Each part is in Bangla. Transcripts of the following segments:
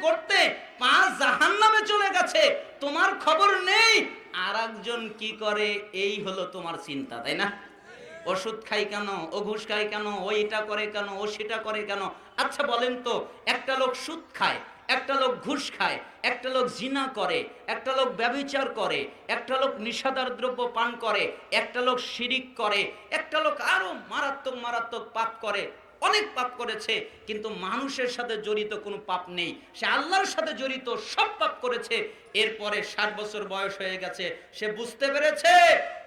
করতে পা জাহান নামে চলে গেছে। তোমার খবর নেই। আর একজন কি করে? এই হলো তোমার চিন্তা, তাই না? ওষুধ খাই কেন? ও ঘুষ খাই কেন? ও এটা করে কেন? ও সেটা করে কেন? আচ্ছা বলেন তো, একটা লোক সুদ খায়, একটা লোক ঘুষ খায়, একটা লোক জিনা করে, একটা লোক ব্যভিচার করে, একটা লোক নিষাদার দ্রব্য পান করে, একটা লোক শিরিক করে, একটা লোক আরও মারাত্মক মারাত্মক পাপ করে অনেক পাপ করেছে, কিন্তু মানুষের সাথে জড়িত কোনো পাপ নেই। সে আল্লাহর সাথে জড়িত সব পাপ করেছে। এরপরে ষাট বছর বয়স হয়ে গেছে, সে বুঝতে পেরেছে।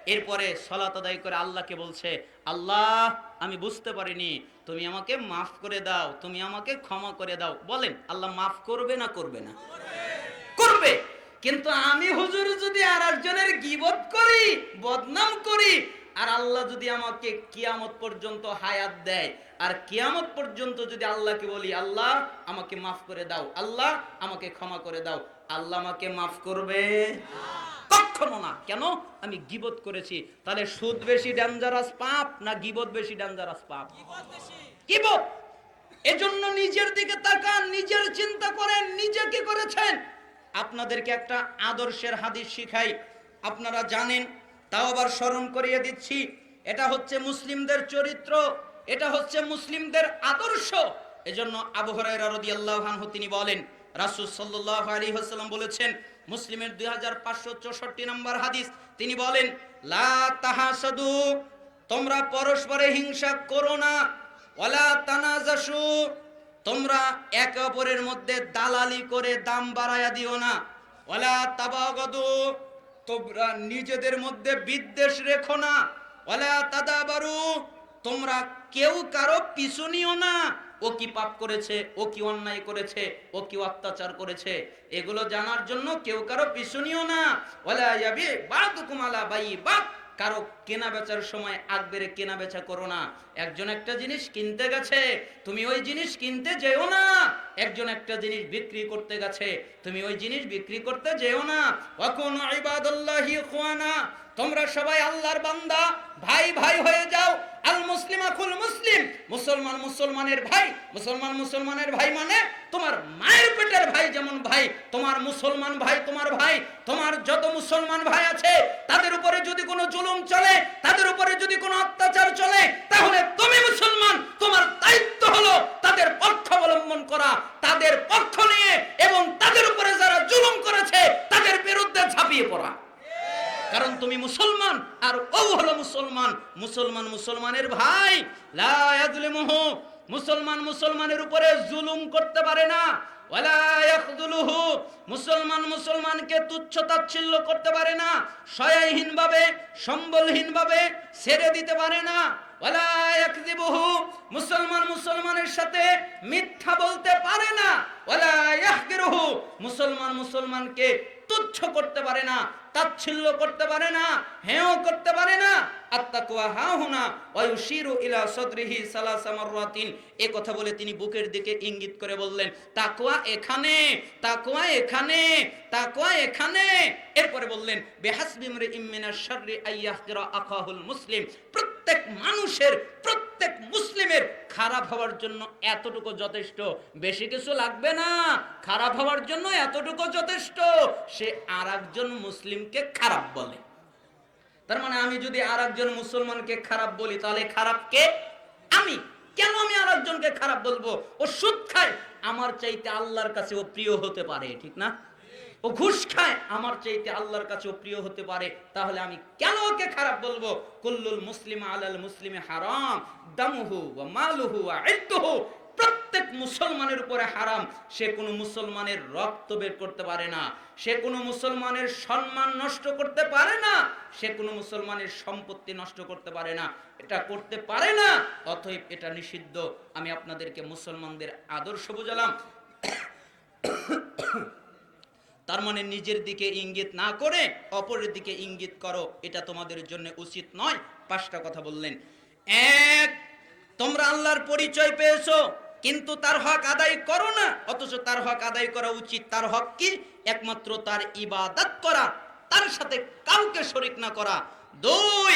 এরপরে সলাত আদায় করে আল্লাহকে বলছে, আল্লাহ, আমি বুঝতে পারিনি। তুমি আমাকে মাফ করে দাও, তুমি আমাকে ক্ষমা করে দাও। বলেন, আল্লাহ মাফ করবে না করবে না? করবে। কিন্তু আমি হুজুর যদি আর একজনের গিবত করি, বদনাম করি আর আল্লাহ যদি আমাকে কিয়ামত পর্যন্ত হায়াত দেয় আর কিয়ামত পর্যন্ত যদি আল্লাহকে বলি আল্লাহ আমাকে মাফ করে দাও আল্লাহ আমাকে ক্ষমা করে দাও আল্লাহ আমাকে মাফ করবে। কখনো না। কেন? আমি গিবত করেছি। তাহলে সুদ বেশি ডেঞ্জারাস পাপ না গিবত বেশি ডেঞ্জারাস পাপ? গিবত। এজন্য নিজের দিকে তাকান নিজের চিন্তা করেন নিজে কি করেছেন? আপনাদেরকে একটা আদর্শের হাদিস শিখাই। আপনারা জানেন তাও আবার স্মরণ করিয়ে দিচ্ছি, এটা হচ্ছে মুসলিমদের চরিত্র, এটা হচ্ছে মুসলিমদের আদর্শ। এজন্য আবু হুরায়রা রাদিয়াল্লাহু আনহু তিনি বলেন, রাসূল সাল্লাল্লাহু আলাইহি ওয়াসাল্লাম বলেছেন, মুসলিমের 2564 নম্বর হাদিস, তিনি বলেন, লা তোমরা পরস্পরে হিংসা করো না তোমরা একে অপরের মধ্যে দালালি করে দাম বাড়ায়া দিও না, ওয়ালা তাবাগাদু তোমরা নিজেদের মধ্যে বিদ্বেষ রেখো না। তোমরা কেউ কারও পিছু নিও না। ও কি পাপ করেছে, ও কি অন্যায় করেছে, ও কি অত্যাচার করেছে, এগুলো জানার জন্য কেউ কারও পিছু নিও না। কারও কেনা বেচার সময় আগবেরে কেনা বেচা করো না। একজন একটা জিনিস কিনতে গেছে, তুমি ওই জিনিস কিনতে যেও না। একজন একটা জিনিস বিক্রি করতে গেছে, তুমি ওই জিনিস বিক্রি করতে যেও না। ওয়াকুন ইবাদাল্লাহি ইখওয়ানা, তোমরা সবাই আল্লাহর বান্দা, ভাই ভাই হয়ে যাও। আল মুসলিম আকুল মুসলিম, মুসলমান মুসলমানের ভাই, মুসলমান মুসলমানের ভাই মানে তোমার পেটের ভাই, যেমন ভাই, তোমার মুসলমান ভাই, তোমার ভাই, তোমার যত মুসলমান ভাই আছে, তাদের উপরে যদি কোনো জুলুম চলে, তাদের উপরে যদি কোনো অত্যাচার চলে, তাহলে তুমি মুসলমান, তোমার দায়িত্ব হলো তাদের পক্ষ অবলম্বন করা, তাদের পক্ষ নিয়ে এবং তাদের উপরে যারা জুলুম করেছে, তাদের বিরুদ্ধে ঝাঁপিয়ে পড়া। কারণ তুমি মুসলমান, আর ও হলো মুসলমান। মুসলমান মুসলমানের ভাই, লা মুসলমান মুসলমানের উপরে জুলুম করতে পারে না। মুসলমান মুসলমানকে তুচ্ছ তাচ্ছিল্য করতে পারে না সয়াহীন ভাবে সম্বলহীন ভাবে ছেড়ে দিতে পারে না। মুসলমান মুসলমানের সাথে মিথ্যা বলতে পারে না। মুসলমান মুসলমানকে তুচ্ছ করতে পারে না। তাচ্ছিল্য করতে পারে না হেও করতে পারে না। আত্মাকুয়া হা হুনা ওয়ুশিরু ইলা সদরিহি সালাসা মাররাতিন। এই কথা বলে তিনি বুকের দিকে ইঙ্গিত করে বললেন, তাকওয়া এখানে তাকওয়া এখানে তাকওয়া এখানে। এরপরে বললেন বেহাসবিমরে ইমিনা শাররি আইয়াহকিরা আখাহুল মুসলিম। প্রত্যেক মানুষের, প্রত্যেক মুসলিমের খারাপ হওয়ার জন্য এতটুকু যথেষ্ট। বেশি কিছু লাগবে না। খারাপ হওয়ার জন্য এতটুকু যথেষ্ট। সে আর মুসলিমকে খারাপ বলে। তার মানে আমি যদি আর মুসলমানকে খারাপ বলি, তাহলে খারাপ কে? আমি। কেন আমি আর একজনকে খারাপ বলব? ও সুদ খায়। আমার চাইতে আল্লাহর কাছে ও প্রিয় হতে পারে, ঠিক না? ও ঘুষ খায়। আমার চাইতে আল্লাহর কাছে প্রিয় হতে পারে। তাহলে আমি কেন ওকে খারাপ বলব? কুল্লুল মুসলিম আলাল মুসলিমে হারাম, দামুহু ওয়া মালুহু ওয়া ইদ্দুহু প্রত্যেক মুসলমানের উপরে হারাম। সে কোনো মুসলমানের রক্ত বের করতে পারে না। সে কোনো মুসলমানের সম্মান নষ্ট করতে পারে না। সে কোনো মুসলমানের সম্পত্তি নষ্ট করতে পারে না। এটা করতে পারে না। অতএব এটা নিষিদ্ধ। আমি আপনাদেরকে মুসলমানদের আদর্শ বুঝালাম। তার মানে নিজের দিকে ইঙ্গিত না করে অপরের দিকে ইঙ্গিত করো, এটা তোমাদের জন্য উচিত নয়। পাঁচটা কথা বললেন। এক, তোমরা আল্লাহর পরিচয় পেয়েছ, কিন্তু তার হক আদায় করো না। অথচ তার হক আদায় করা উচিত। তার হক কি? একমাত্র তার ইবাদত করা, তার সাথে কাউকে শরিক না করা। দুই,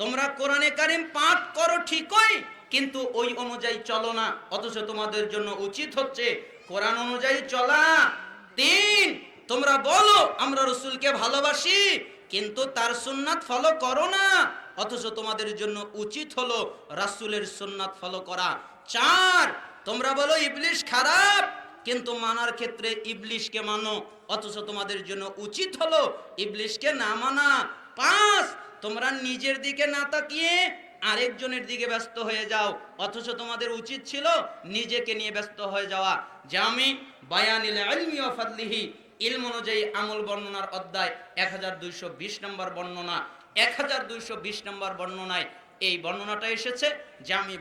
তোমরা কোরআনে কারিম পাঠ করো ঠিকই, কিন্তু ওই অনুযায়ী চলো না। অথচ তোমাদের জন্য উচিত হচ্ছে কোরআন অনুযায়ী চলা। তিন তোমরা বলো, আমরা রসুলকে ভালোবাসি, কিন্তু তার সুন্নাত ফলো করো না। অথচ তোমাদের জন্য উচিত হলো রাসূলের সুন্নাত ফলো করা। চার, তোমরা বলো ইবলিশ খারাপ, কিন্তু মানার ক্ষেত্রে ইবলিশকে মানো। অথচ তোমাদের জন্য উচিত হলো ইবলিশকে না মানা। পাঁচ, তোমরা নিজের দিকে না তাকিয়ে আরেকজনের দিকে ব্যস্ত হয়ে যাও। অথচ তোমাদের উচিত ছিল নিজেকে নিয়ে ব্যস্ত হয়ে যাওয়া। জামি বায়ানিল ইলমি ওয়া ফাদলিহি ইলম অনুযায়ী আমল বর্ণনার অধ্যায় এক হাজার দুইশো বিশ নম্বর বর্ণনা এক হাজার দুইশো বিশ নম্বর বর্ণনায় এই বর্ণনাটা এসেছে। যে আমি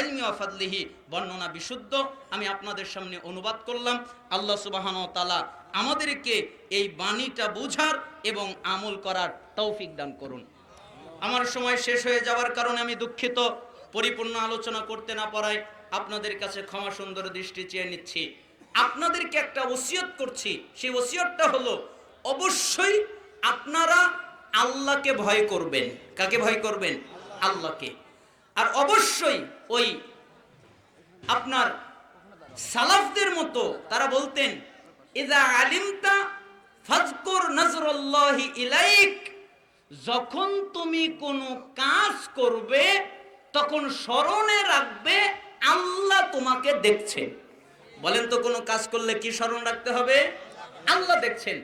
ইলমি ওয়া ফাদলিহি, বর্ণনা বিশুদ্ধ। আমি আপনাদের সামনে অনুবাদ করলাম। আল্লাহ সুবহানাহু ওয়া তাআলা আমাদেরকে এই বাণীটা বোঝার এবং আমল করার তৌফিক দান করুন। আমার সময় শেষ হয়ে যাওয়ার কারণে আমি দুঃখিত। পরিপূর্ণ আলোচনা করতে না পারায় আপনাদের কাছে ক্ষমা সুন্দর দৃষ্টি চেয়ে নিচ্ছি। আপনাদেরকে একটা ওসিয়ত করছি। সেই ওসিয়তটা হলো, অবশ্যই আপনারা আল্লাহকে ভয় করবেন। কাকে ভয় করবেন? আল্লাহকে। আর অবশ্যই ওই আপনার সালাফদের মতো তারা বলতেন ইদা আলিমতা ফাজকুর নজরুল্লাহি ইলাইক। যখন তুমি কোনো কাজ করবে, তখন স্মরণে রাখবে, আল্লাহ তোমাকে দেখছেন। বলেন তো কোনো কাজ করলে কি স্মরণ রাখতে হবে? আল্লাহ দেখছেন।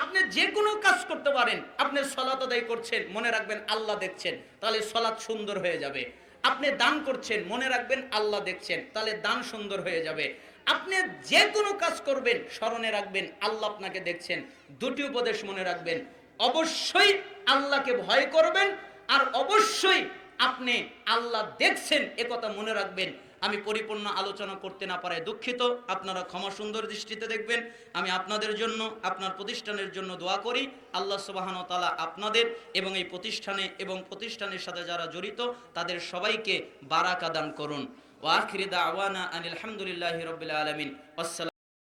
আপনি যে কোনো কাজ করতে পারেন, আপনি সলাত আদায় করছেন, মনে রাখবেন আল্লাহ দেখছেন, তাহলে সলাৎ সুন্দর হয়ে যাবে। আপনি দান করছেন, মনে রাখবেন আল্লাহ দেখছেন, তাহলে দান সুন্দর হয়ে যাবে। আপনি যে কোনো কাজ করবেন, স্মরণে রাখবেন, আল্লাহ আপনাকে দেখছেন। দুটি উপদেশ মনে রাখবেন। অবশ্যই আল্লাহকে ভয় করবেন, আর অবশ্যই আপনি আল্লাহ দেখছেন একথা মনে রাখবেন। আমি পরিপূর্ণ আলোচনা করতে না পারায় দুঃখিত। আপনারা ক্ষমা সুন্দর দৃষ্টিতে দেখবেন। আমি আপনাদের জন্য, আপনার প্রতিষ্ঠানের জন্য দোয়া করি। আল্লাহ সুবাহন তালা আপনাদের এবং এই প্রতিষ্ঠানে এবং প্রতিষ্ঠানের সাথে যারা জড়িত, তাদের সবাইকে বারাকা দান করুন ওয়াখিরিদা আওয়ানা আনিল আলহামদুলিল্লাহ রবিল আলমিন। আসসালাম